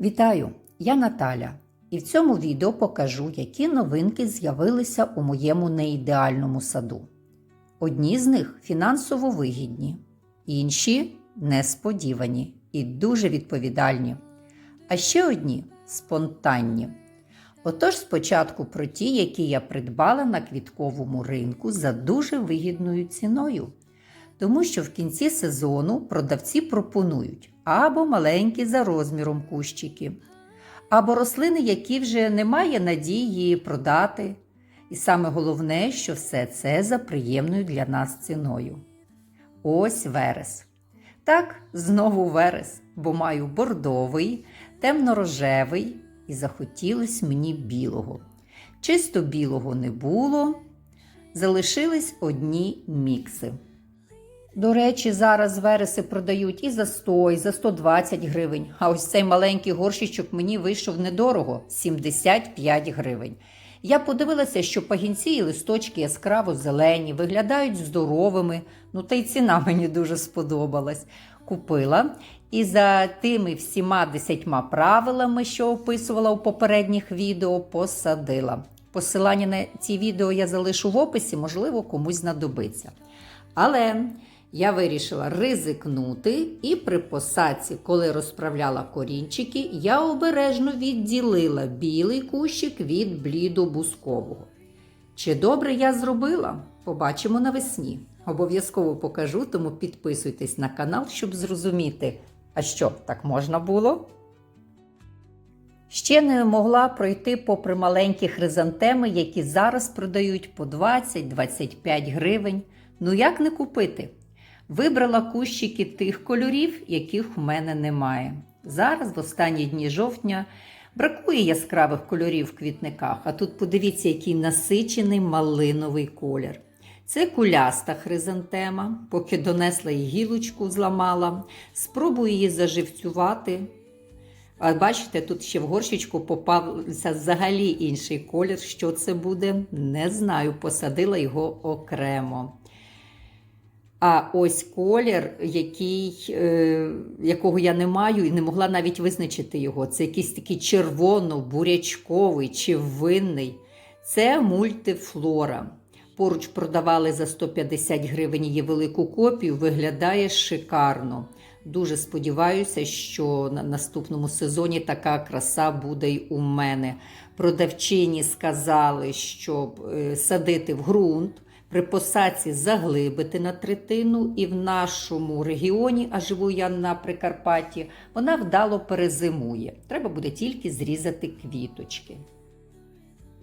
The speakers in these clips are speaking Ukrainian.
Вітаю! Я Наталя, і в цьому відео покажу, які новинки з'явилися у моєму неідеальному саду. Одні з них фінансово вигідні, інші несподівані і дуже відповідальні. А ще одні спонтанні. Отож, спочатку про ті, які я придбала на квітковому ринку за дуже вигідною ціною. Тому що в кінці сезону продавці пропонують або маленькі за розміром кущики, або рослини, які вже немає надії продати. І саме головне, що все це за приємною для нас ціною. Ось верес. Так, знову верес, бо маю бордовий, темно-рожевий і захотілось мені білого. Чисто білого не було, залишились одні мікси. До речі, зараз вереси продають і за 100, і за 120 гривень. А ось цей маленький горщичок мені вийшов недорого 75 гривень. Я подивилася, що пагінці і листочки яскраво зелені, виглядають здоровими, ну та й ціна мені дуже сподобалась. Купила і за тими всіма десятьма правилами, що описувала у попередніх відео, посадила. Посилання на ці відео я залишу в описі, можливо, комусь знадобиться. Але я вирішила ризикнути, і при посадці, коли розправляла корінчики, я обережно відділила білий кущик від блідо-бускового. Чи добре я зробила? Побачимо навесні. Обов'язково покажу, тому підписуйтесь на канал, щоб зрозуміти, а що так можна було? Ще не могла пройти попри маленькі хризантеми, які зараз продають по 20-25 гривень. Ну як не купити? Вибрала кущики тих кольорів, яких в мене немає. Зараз, в останні дні жовтня, бракує яскравих кольорів в квітниках, а тут подивіться, який насичений малиновий колір. Це куляста хризантема, поки донесла її гілочку, зламала. Спробую її заживцювати. А бачите, тут ще в горщичку попався взагалі інший колір. Що це буде? Не знаю. Посадила його окремо. А ось колір, який, е, якого я не маю і не могла навіть визначити його. Це якийсь такий червоно-бурячковий чи винний. Це мультифлора. Поруч продавали за 150 гривень її велику копію, виглядає шикарно. Дуже сподіваюся, що на наступному сезоні така краса буде й у мене. Продавчині сказали, щоб е, садити в ґрунт, при посадці заглибити на третину, і в нашому регіоні, а живу я на Прикарпатті, вона вдало перезимує. Треба буде тільки зрізати квіточки.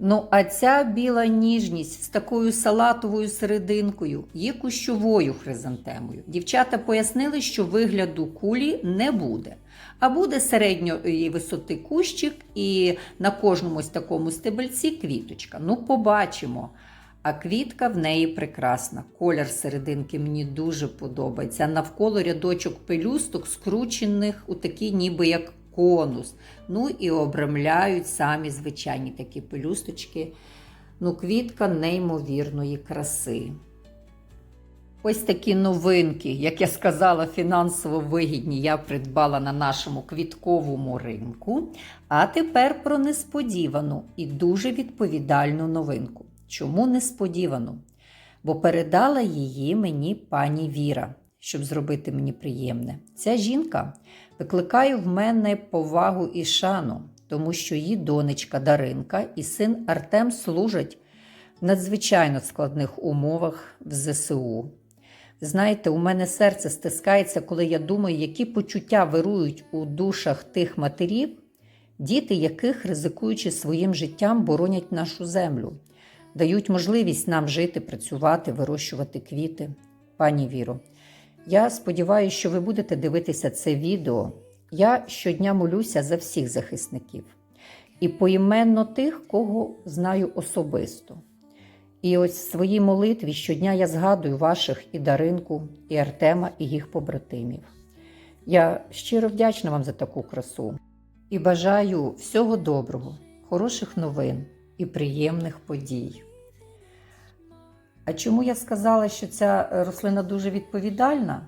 Ну, а ця біла ніжність з такою салатовою серединкою є кущовою хризантемою. Дівчата пояснили, що вигляду кулі не буде, а буде середньої висоти кущик і на кожному ось такому стебельці квіточка. Ну, побачимо. А квітка в неї прекрасна. Колір серединки мені дуже подобається. Навколо рядочок пелюсток, скручених у такі, ніби як конус. Ну і обрамляють самі звичайні такі пелюсточки. Ну, квітка неймовірної краси. Ось такі новинки, як я сказала, фінансово вигідні, я придбала на нашому квітковому ринку. А тепер про несподівану і дуже відповідальну новинку. Чому несподівану? Бо передала її мені пані Віра, щоб зробити мені приємне. Ця жінка викликає в мене повагу і шану, тому що її донечка Даринка і син Артем служать в надзвичайно складних умовах в ЗСУ. Знаєте, у мене серце стискається, коли я думаю, які почуття вирують у душах тих матерів, діти яких, ризикуючи своїм життям, боронять нашу землю, дають можливість нам жити, працювати, вирощувати квіти. Пані Віро, я сподіваюся, що ви будете дивитися це відео. Я щодня молюся за всіх захисників і поіменно тих, кого знаю особисто. І ось в своїй молитві щодня я згадую ваших і Даринку, і Артема, і їх побратимів. Я щиро вдячна вам за таку красу і бажаю всього доброго, хороших новин і приємних подій. А чому я сказала, що ця рослина дуже відповідальна?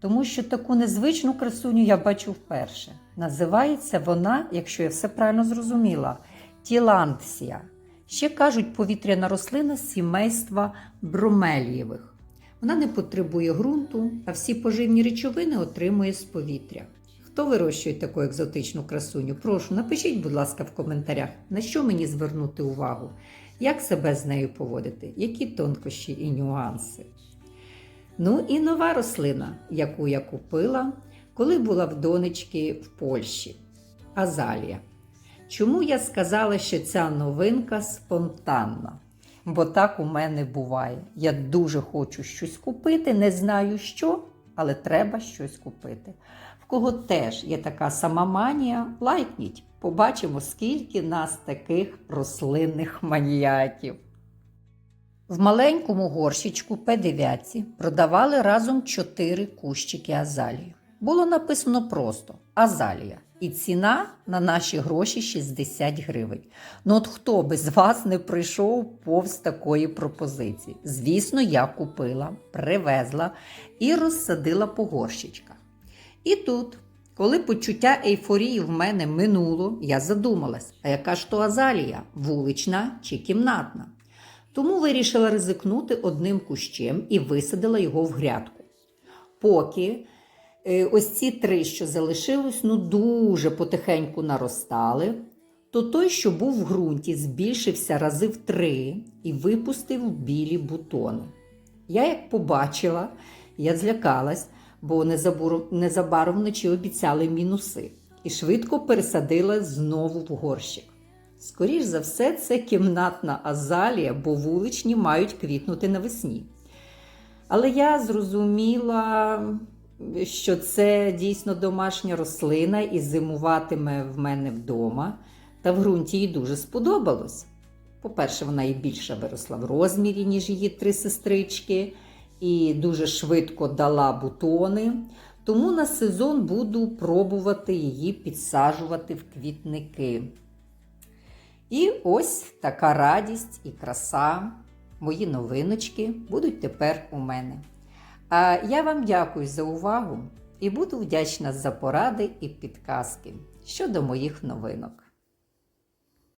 тому що таку незвичну красуню я бачу вперше. Називається вона, якщо я все правильно зрозуміла, тіландсія. Ще кажуть повітряна рослина сімейства бромелієвих. Вона не потребує ґрунту, а всі поживні речовини отримує з повітря. Хто вирощує таку екзотичну красуню? Прошу, напишіть, будь ласка, в коментарях, на що мені звернути увагу, як себе з нею поводити, які тонкощі і нюанси. Ну і нова рослина, яку я купила, коли була в донечки в Польщі азалія. Чому я сказала, що ця новинка спонтанна? Бо так у мене буває. Я дуже хочу щось купити, не знаю що, але треба щось купити. Кого теж є така сама манія, лайкніть. Побачимо, скільки нас таких рослинних маніяків. В маленькому горщичку П9 продавали разом 4 кущики азалії. Було написано просто азалія. І ціна на наші гроші 60 гривень. Ну от хто би з вас не прийшов повз такої пропозиції? Звісно, я купила, привезла і розсадила по горщичках. І тут, коли почуття ейфорії в мене минуло, я задумалась, а яка ж то азалія, вулична чи кімнатна? Тому вирішила ризикнути одним кущем і висадила його в грядку. Поки е, ось ці три, що залишилось, ну дуже потихеньку наростали, то той, що був в ґрунті, збільшився рази в три і випустив білі бутони. Я як побачила, я злякалась, бо незабаром вночі обіцяли мінуси, і швидко пересадила знову в горщик. Скоріш за все, це кімнатна азалія, бо вуличні мають квітнути навесні. Але я зрозуміла, що це дійсно домашня рослина і зимуватиме в мене вдома, та в ґрунті їй дуже сподобалось. По-перше, вона і більше виросла в розмірі, ніж її три сестрички, і дуже швидко дала бутони. Тому на сезон буду пробувати її підсаджувати в квітники. І ось така радість і краса, мої новиночки будуть тепер у мене. А я вам дякую за увагу і буду вдячна за поради і підказки щодо моїх новинок.